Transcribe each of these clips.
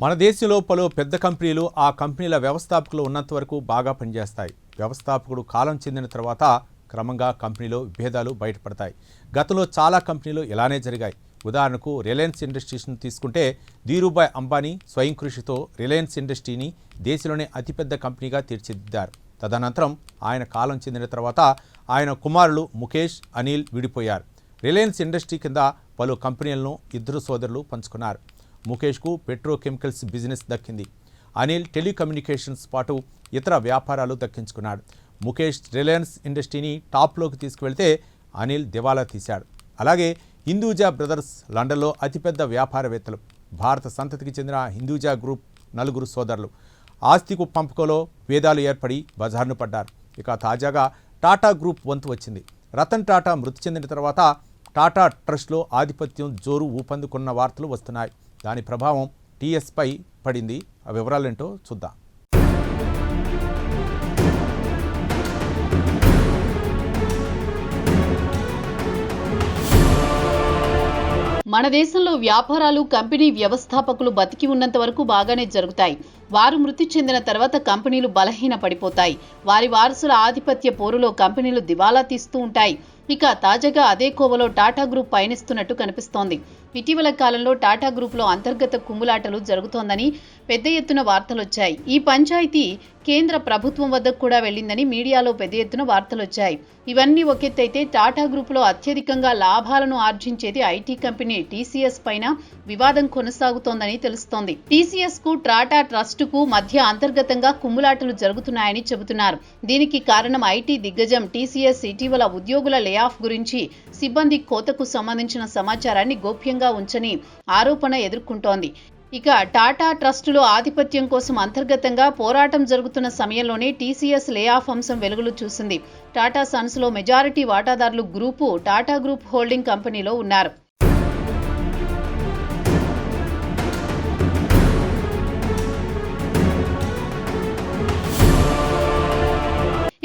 మన దేశంలో పలు పెద్ద కంపెనీలు ఆ కంపెనీల వ్యవస్థాపకులు ఉన్నంత వరకు బాగా పనిచేస్తాయి. వ్యవస్థాపకుడు కాలం చెందిన తర్వాత క్రమంగా కంపెనీలో విభేదాలు బయటపడతాయి. గతంలో చాలా కంపెనీలు ఇలానే జరిగాయి. ఉదాహరణకు రిలయన్స్ ఇండస్ట్రీస్ను తీసుకుంటే ధీరుభాయ్ అంబానీ స్వయం కృషితో రిలయన్స్ ఇండస్ట్రీని దేశంలోనే అతిపెద్ద కంపెనీగా తీర్చిదిద్దారు. తదనంతరం ఆయన కాలం చెందిన తర్వాత ఆయన కుమారులు ముఖేష్ అనిల్ విడిపోయారు. రిలయన్స్ ఇండస్ట్రీ కింద పలు కంపెనీలను ఇద్దరు సోదరులు పంచుకున్నారు. ముఖేష్కు పెట్రోకెమికల్స్ బిజినెస్ దక్కింది. అనిల్ టెలికమ్యూనికేషన్స్ పాటు ఇతర వ్యాపారాలు దక్కించుకున్నాడు. ముఖేష్ రిలయన్స్ ఇండస్ట్రీని టాప్లోకి తీసుకువెళ్తే అనిల్ దివాలా తీశాడు. అలాగే హిందూజా బ్రదర్స్ లండన్లో అతిపెద్ద వ్యాపారవేత్తలు. భారత సంతతికి చెందిన హిందూజా గ్రూప్ నలుగురు సోదరులు. ఆస్తికు పంపకలో వేదాలు ఏర్పడి బజార్ను పడ్డారు. ఇక తాజాగా టాటా గ్రూప్ వంతు వచ్చింది. రతన్ టాటా మృతి చెందిన తర్వాత టాటా ట్రస్ట్లో ఆధిపత్యం జోరు ఊపందుకున్న వార్తలు వస్తున్నాయి. దాని ప్రభావం టీఎస్పై పడింది. ఆ వివరాలేంటో చూద్దాం. మన దేశంలో వ్యాపారాలు కంపెనీ వ్యవస్థాపకులు బతికి ఉన్నంత వరకు బాగానే జరుగుతాయి. వారు మృతి చెందిన తర్వాత కంపెనీలు బలహీన పడిపోతాయి. వారి వారసుల ఆధిపత్య పోరులో కంపెనీలు దివాలా తీస్తూ ఉంటాయి. ఇక తాజాగా అదే కోవలో టాటా గ్రూప్ పయనిస్తున్నట్టు కనిపిస్తోంది. ఇటీవల కాలంలో టాటా గ్రూప్లో అంతర్గత కుమ్ములాటలు జరుగుతోందని పెద్ద ఎత్తున వార్తలొచ్చాయి. ఈ పంచాయతీ కేంద్ర ప్రభుత్వం వద్దకు కూడా వెళ్ళిందని మీడియాలో పెద్ద ఎత్తున వార్తలొచ్చాయి. ఇవన్నీ ఒకెత్తైతే టాటా గ్రూపులో అత్యధికంగా లాభాలను ఆర్జించేది ఐటీ కంపెనీ టీసీఎస్ పైన వివాదం కొనసాగుతోందని తెలుస్తోంది. టీసీఎస్కు టాటా ట్రస్ట్కు మధ్య అంతర్గతంగా కుమ్ములాటలు జరుగుతున్నాయని చెబుతున్నారు. దీనికి కారణం ఐటీ దిగ్గజం టీసీఎస్ ఇటీవల ఉద్యోగుల లేఆఫ్ గురించి సిబ్బంది కోతకు సంబంధించిన సమాచారాన్ని గోప్యంగా ఉంచని ఆరోపణ ఎదుర్కొంటోంది. ఇక టాటా ట్రస్టులో ఆధిపత్యం కోసం అంతర్గతంగా పోరాటం జరుగుతున్న సమయంలోనే టీసీఎస్ లేఆఫ్ అంశం వెలుగులు చూసింది. టాటా సన్స్లో మెజారిటీ వాటాదారులు గ్రూపు టాటా గ్రూప్ హోల్డింగ్ కంపెనీలో ఉన్నారు.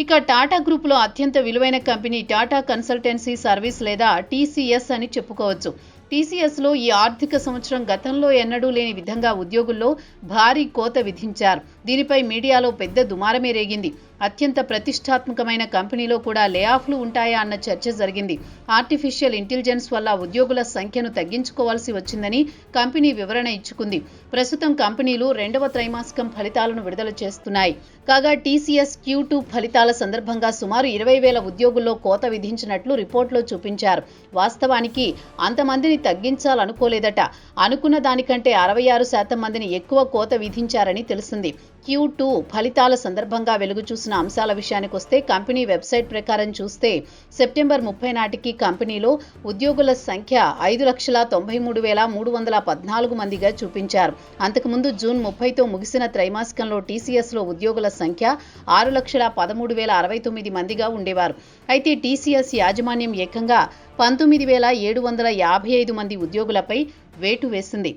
ఇక టాటా గ్రూపులో అత్యంత విలువైన కంపెనీ టాటా కన్సల్టెన్సీ సర్వీస్ లేదా టీసీఎస్ అని చెప్పుకోవచ్చు. టీసీఎస్లో ఈ ఆర్థిక సంవత్సరం గతంలో ఎన్నడూ లేని విధంగా ఉద్యోగుల్లో భారీ కోత విధించారు. దీనిపై మీడియాలో పెద్ద దుమారమే రేగింది. అత్యంత ప్రతిష్టాత్మకమైన కంపెనీలో కూడా లేఆఫ్లు ఉంటాయా అన్న చర్చ జరిగింది. ఆర్టిఫిషియల్ ఇంటెలిజెన్స్ వల్ల ఉద్యోగుల సంఖ్యను తగ్గించుకోవాల్సి వచ్చిందని కంపెనీ వివరణ ఇచ్చుకుంది. ప్రస్తుతం కంపెనీలు రెండవ త్రైమాసికం ఫలితాలను విడుదల చేస్తున్నాయి. కాగా టీసీఎస్ క్యూ టూ ఫలితాల సందర్భంగా సుమారు ఇరవై వేల ఉద్యోగుల్లో కోత విధించినట్లు రిపోర్టులో చూపించారు. వాస్తవానికి అంతమందిని తగ్గించాలనుకోలేదట. అనుకున్న దానికంటే అరవై ఆరు శాతం మందిని ఎక్కువ కోత విధించారని తెలిసింది. క్యూ టూ ఫలితాల సందర్భంగా వెలుగు చూసిన అంశాల విషయానికి వస్తే కంపెనీ వెబ్సైట్ ప్రకారం చూస్తే సెప్టెంబర్ ముప్పై నాటికి కంపెనీలో ఉద్యోగుల సంఖ్య ఐదు లక్షల తొంభై మూడు వేల మూడు వందల పద్నాలుగు మందిగా చూపించారు. అంతకుముందు జూన్ ముప్పైతో ముగిసిన త్రైమాసికంలో టీసీఎస్లో ఉద్యోగుల సంఖ్య ఆరు లక్షల పదమూడు వేల అరవై తొమ్మిది మందిగా ఉండేవారు. అయితే టీసీఎస్ యాజమాన్యం ఏకంగా పంతొమ్మిది వేల ఏడు వందల యాభై ఐదు మంది ఉద్యోగులపై వేటు వేసింది.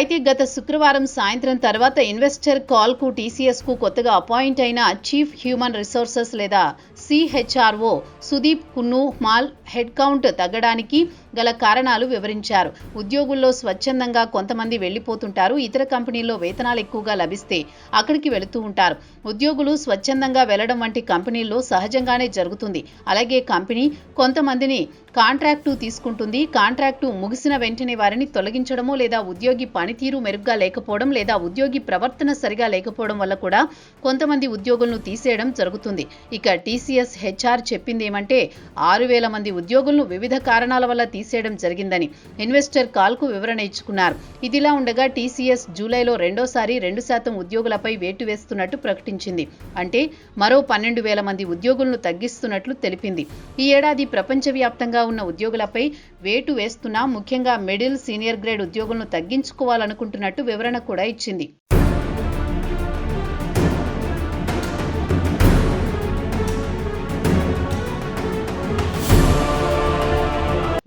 అయితే గత శుక్రవారం సాయంత్రం తర్వాత ఇన్వెస్టర్ కాల్కు టీసీఎస్కు కొత్తగా అపాయింట్ అయిన చీఫ్ హ్యూమన్ రిసోర్సెస్ లేదా CHRO Sudeep Kunnumal head count తగ్గడానికి గల కారణాలు వివరించారు. ఉద్యోగుల్లో స్వచ్ఛందంగా కొంతమంది వెళ్ళిపోతుంటారు ఇతర కంపెనీల్లో వేతనాలు ఎక్కువగా లభిస్తే అక్కడికి వెళుతూ ఉంటారు. ఉద్యోగులు స్వచ్ఛందంగా వెళ్ళడం వంటి కంపెనీల్లో సహజంగానే జరుగుతుంది. అలాగే కంపెనీ కొంతమందిని కాంట్రాక్టు తీసుకుంటుంది. కాంట్రాక్టు ముగిసిన వెంటనే వారిని తొలగించడమో లేదా ఉద్యోగి పనితీరు మెరుగ్గా లేకపోవడం లేదా ఉద్యోగి ప్రవర్తన సరిగా లేకపోవడం వల్ల కూడా కొంతమంది ఉద్యోగులను తీసేయడం జరుగుతుంది. ఇక టీసీఎస్ హెచ్ఆర్ చెప్పింది ఏమంటే ఆరు వేల మంది ఉద్యోగులను వివిధ కారణాల వల్ల తీసేయడం జరిగిందని ఇన్వెస్టర్ కాల్కు వివరణ ఇచ్చుకున్నారు. ఇదిలా ఉండగా టీసీఎస్ జూలైలో రెండోసారి రెండు శాతం ఉద్యోగులపై వేటు వేస్తున్నట్టు ప్రకటించింది. అంటే మరో పన్నెండు వేల మంది ఉద్యోగులను తగ్గిస్తున్నట్లు తెలిపింది. ఈ ఏడాది ప్రపంచవ్యాప్తంగా ఉన్న ఉద్యోగులపై వేటు వేస్తున్నా ముఖ్యంగా మిడిల్ సీనియర్ గ్రేడ్ ఉద్యోగులను తగ్గించుకోవాలనుకుంటున్నట్టు వివరణ కూడా ఇచ్చింది.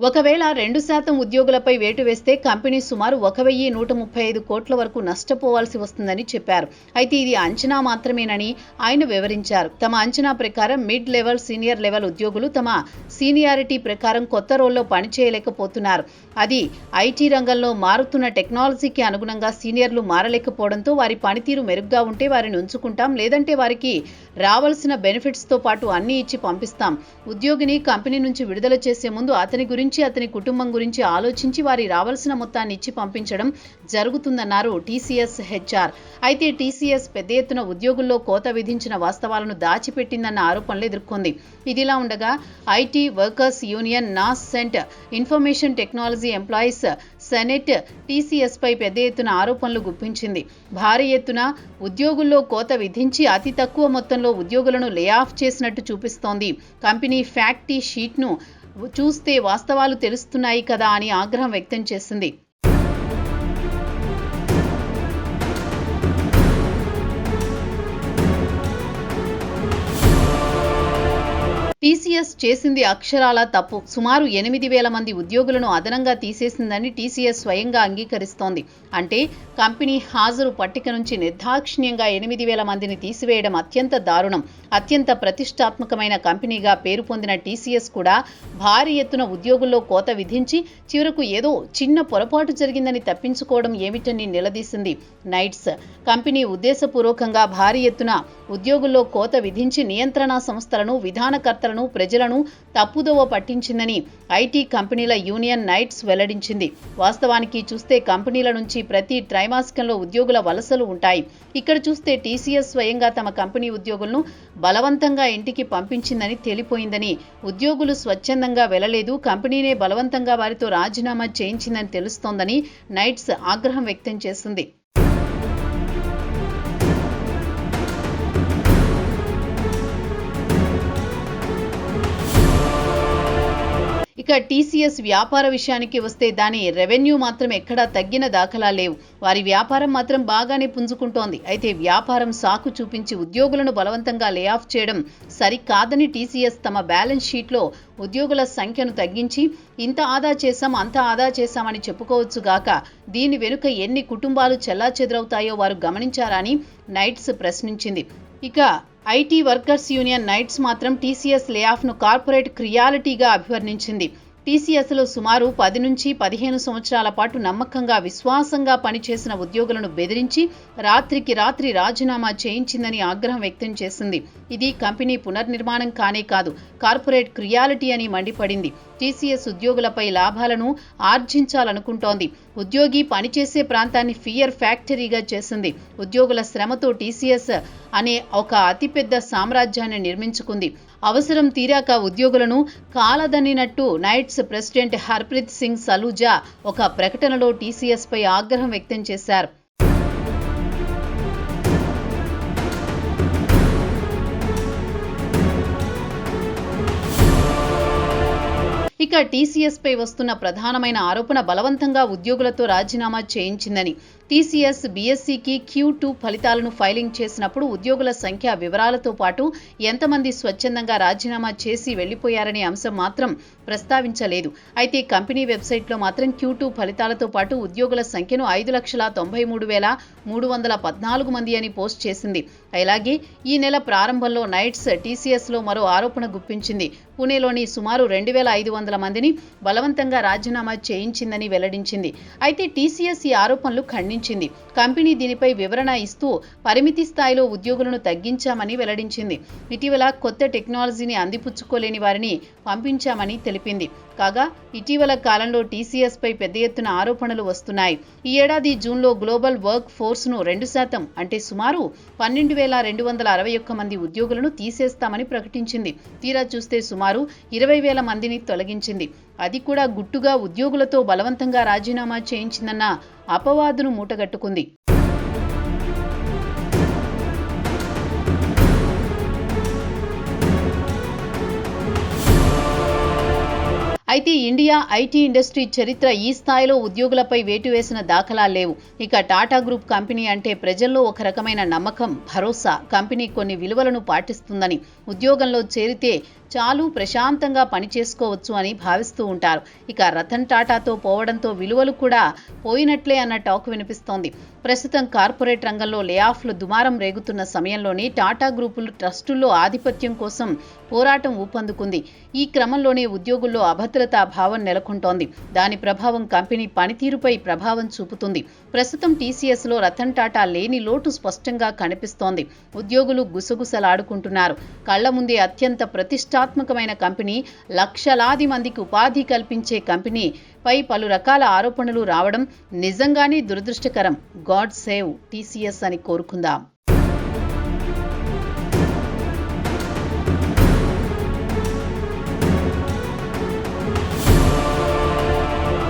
ఒకవేళ రెండు శాతం ఉద్యోగులపై వేటు వేస్తే కంపెనీ సుమారు ఒక వెయ్యి నూట ముప్పై ఐదు కోట్ల వరకు నష్టపోవాల్సి వస్తుందని చెప్పారు. అయితే ఇది అంచనా మాత్రమేనని ఆయన వివరించారు. తమ అంచనా ప్రకారం మిడ్ లెవెల్ సీనియర్ లెవెల్ ఉద్యోగులు తమ సీనియారిటీ ప్రకారం కొత్త రోల్లో పనిచేయలేకపోతున్నారు అది ఐటీ రంగంలో మారుతున్న టెక్నాలజీకి అనుగుణంగా సీనియర్లు మారలేకపోవడంతో వారి పనితీరు మెరుగ్గా ఉంటే వారిని ఉంచుకుంటాం లేదంటే వారికి రావాల్సిన బెనిఫిట్స్తో పాటు అన్నీ ఇచ్చి పంపిస్తాం. ఉద్యోగిని కంపెనీ నుంచి విడుదల చేసే ముందు అతని గురించి అతని కుటుంబం గురించి ఆలోచించి వారి రావాల్సిన మొత్తాన్ని ఇచ్చి పంపించడం జరుగుతుందన్నారు టీసీఎస్ హెచ్ఆర్. అయితే టీసీఎస్ పెద్ద ఎత్తున ఉద్యోగుల్లో కోత విధించిన వాస్తవాలను దాచిపెట్టిందన్న ఆరోపణలు ఎదుర్కొంది. ఇదిలా ఉండగా IT workers union nascent information technology employees senate TCS పై పెద్ద ఎత్తున ఆరోపణలు గుప్పించింది. భారీ ఎత్తున ఉద్యోగుల్లో కోత విధించి అతి తక్కువ మొత్తంలో ఉద్యోగులను లే ఆఫ్ చేసినట్టు చూపిస్తోంది. కంపెనీ ఫ్యాక్టీ షీట్ను చూస్తే వాస్తవాలు తెలుస్తున్నాయి కదా అని ఆగ్రహం వ్యక్తం చేసింది టీసీఎస్ చేసింది అక్షరాల తప్పు. సుమారు ఎనిమిది వేల మంది ఉద్యోగులను అదనంగా తీసేసిందని టీసీఎస్ స్వయంగా అంగీకరిస్తోంది. అంటే కంపెనీ హాజరు పట్టిక నుంచి నిర్దాక్షిణ్యంగా ఎనిమిది వేల మందిని తీసివేయడం అత్యంత దారుణం. అత్యంత ప్రతిష్టాత్మకమైన కంపెనీగా పేరు పొందిన టీసీఎస్ కూడా భారీ ఎత్తున ఉద్యోగుల్లో కోత విధించి చివరకు ఏదో చిన్న పొరపాటు జరిగిందని తప్పించుకోవడం ఏమిటని నిలదీసింది నైట్స్. కంపెనీ ఉద్దేశపూర్వకంగా భారీ ఎత్తున ఉద్యోగుల్లో కోత విధించి నియంత్రణ సంస్థలను విధానకర్తలను ప్రజలను తప్పుదోవ పట్టించిందని ఐటీ కంపెనీల యూనియన్ నైట్స్ వెల్లడించింది. వాస్తవానికి చూస్తే కంపెనీల నుంచి ప్రతి త్రైమాసికంలో ఉద్యోగుల వలసలు ఉంటాయి. ఇక్కడ చూస్తే టీసీఎస్ స్వయంగా తమ కంపెనీ ఉద్యోగులను బలవంతంగా ఇంటికి పంపించిందని తేలిపోయిందని ఉద్యోగులు స్వచ్ఛందంగా వెళ్ళలేదు కంపెనీనే బలవంతంగా వారితో రాజీనామా చేయించిందని తెలుస్తోందని నైట్స్ ఆగ్రహం వ్యక్తం చేసింది. ఇక టీసీఎస్ వ్యాపార విషయానికి వస్తే దాని రెవెన్యూ మాత్రం ఎక్కడా తగ్గిన దాఖలా లేవు. వారి వ్యాపారం మాత్రం బాగానే పుంజుకుంటోంది. అయితే వ్యాపారం సాకు చూపించి ఉద్యోగులను బలవంతంగా లే ఆఫ్ చేయడం సరికాదని టీసీఎస్ తమ బ్యాలెన్స్ షీట్లో ఉద్యోగుల సంఖ్యను తగ్గించి ఇంత ఆదా చేశాం అంత ఆదా చేశామని చెప్పుకోవచ్చు గాక దీని వెనుక ఎన్ని కుటుంబాలు చెల్లాచెదురవుతాయో వారు గమనించారని నైట్స్ ప్రశ్నించింది. ఇక ఐటీ వర్కర్స్ యూనియన్ నైట్స్ మాత్రం టీసీఎస్ లేఆఫ్ను కార్పొరేట్ క్రియాలిటీగా అభివర్ణించింది. టీసీఎస్లో సుమారు పది నుంచి పదిహేను సంవత్సరాల పాటు నమ్మకంగా విశ్వాసంగా పనిచేసిన ఉద్యోగులను బెదిరించి రాత్రికి రాత్రి రాజీనామా చేయించిందని ఆగ్రహం వ్యక్తం చేసింది. ఇది కంపెనీ పునర్నిర్మాణం కానే కాదు కార్పొరేట్ క్రియాలిటీ అని మండిపడింది. టీసీఎస్ ఉద్యోగులపై లాభాలను ఆర్జించాలనుకుంటోంది. ఉద్యోగి పనిచేసే ప్రాంతాన్ని ఫియర్ ఫ్యాక్టరీగా చేసింది. ఉద్యోగుల శ్రమతో టీసీఎస్ అనే ఒక అతిపెద్ద సామ్రాజ్యాన్ని నిర్మించుకుంది. అవసరం తీరాక ఉద్యోగులను కాలదన్నినట్టు నైట్స్ ప్రెసిడెంట్ హర్ప్రీత్ సింగ్ సలూజా ఒక ప్రకటనలో టీసీఎస్ పై ఆగ్రహం వ్యక్తం చేశారు. ఇక టీసీఎస్ పై వస్తున్న ప్రధానమైన ఆరోపణ బలవంతంగా ఉద్యోగులతో రాజీనామా చేయించిందని టీసీఎస్ బీఎస్సీకి క్యూ టూ ఫలితాలను ఫైలింగ్ చేసినప్పుడు ఉద్యోగుల సంఖ్య వివరాలతో పాటు ఎంతమంది స్వచ్ఛందంగా రాజీనామా చేసి వెళ్ళిపోయారనే అంశం మాత్రం ప్రస్తావించలేదు. అయితే కంపెనీ వెబ్సైట్లో మాత్రం క్యూ టూ ఫలితాలతో పాటు ఉద్యోగుల సంఖ్యను ఐదు లక్షల తొంభై మూడు వేల మూడు వందల పద్నాలుగు మంది అని పోస్ట్ చేసింది. అలాగే ఈ నెల ప్రారంభంలో నైట్స్ టీసీఎస్లో మరో ఆరోపణ గుప్పించింది. పూణేలోని సుమారు రెండు వేల ఐదు వందల మందిని బలవంతంగా రాజీనామా చేయించిందని వెల్లడించింది. అయితే టీసీఎస్ ఈ ఆరోపణలు ఖండించింది కంపెనీ దీనిపై వివరణ ఇస్తూ పరిమితి స్థాయిలో ఉద్యోగులను తగ్గించామని వెల్లడించింది. ఇటీవల కొత్త టెక్నాలజీని అందిపుచ్చుకోలేని వారిని పంపించామని తెలిపింది. కాగా ఇటీవల కాలంలో టీసీఎస్ పై పెద్ద ఎత్తున ఆరోపణలు వస్తున్నాయి. ఈ ఏడాది జూన్లో గ్లోబల్ వర్క్ ఫోర్స్ను రెండు శాతం అంటే సుమారు పన్నెండు వేల రెండు వందల అరవై ఒక్క మంది ఉద్యోగులను తీసేస్తామని ప్రకటించింది. తీరా చూస్తే సుమారు ఇరవై వేల మందిని తొలగించింది. అది కూడా గుట్టుగా ఉద్యోగులతో బలవంతంగా రాజీనామా చేయించిందన్న అపవాదును మూటగట్టుకుంది. అయితే ఇండియా ఐటీ ఇండస్ట్రీ చరిత్ర ఈ స్థాయిలో ఉద్యోగులపై వేటు వేసిన దాఖలా లేవు. ఇక టాటా గ్రూప్ కంపెనీ అంటే ప్రజల్లో ఒక రకమైన నమ్మకం భరోసా. కంపెనీ కొన్ని విలువలను పాటిస్తుందని ఉద్యోగంలో చేరితే చాలు ప్రశాంతంగా పనిచేసుకోవచ్చు అని భావిస్తూ ఉంటారు. ఇక రతన్ టాటాతో పోవడంతో విలువలు కూడా పోయినట్లే అన్న టాక్ వినిపిస్తోంది. ప్రస్తుతం కార్పొరేట్ రంగంలో లేఆఫ్లు దుమారం రేగుతున్న సమయంలోనే టాటా గ్రూపులు ట్రస్టుల్లో ఆధిపత్యం కోసం పోరాటం ఊపందుకుంది. ఈ క్రమంలోనే ఉద్యోగుల్లో అభద్రతా భావం నెలకొంటోంది. దాని ప్రభావం కంపెనీ పనితీరుపై ప్రభావం చూపుతుంది. ప్రస్తుతం టీసీఎస్లో రతన్ టాటా లేని లోటు స్పష్టంగా కనిపిస్తోంది. ఉద్యోగులు గుసగుసలాడుకుంటున్నారు. కళ్ళ ముందే అత్యంత ప్రతిష్టాత్మకమైన కంపెనీ లక్షలాది మందికి ఉపాధి కల్పించే కంపెనీ పై పలు రకాల ఆరోపణలు రావడం నిజంగానే దురదృష్టకరం. గాడ్ సేవ్ టీసీఎస్ అని కోరుకుందాం.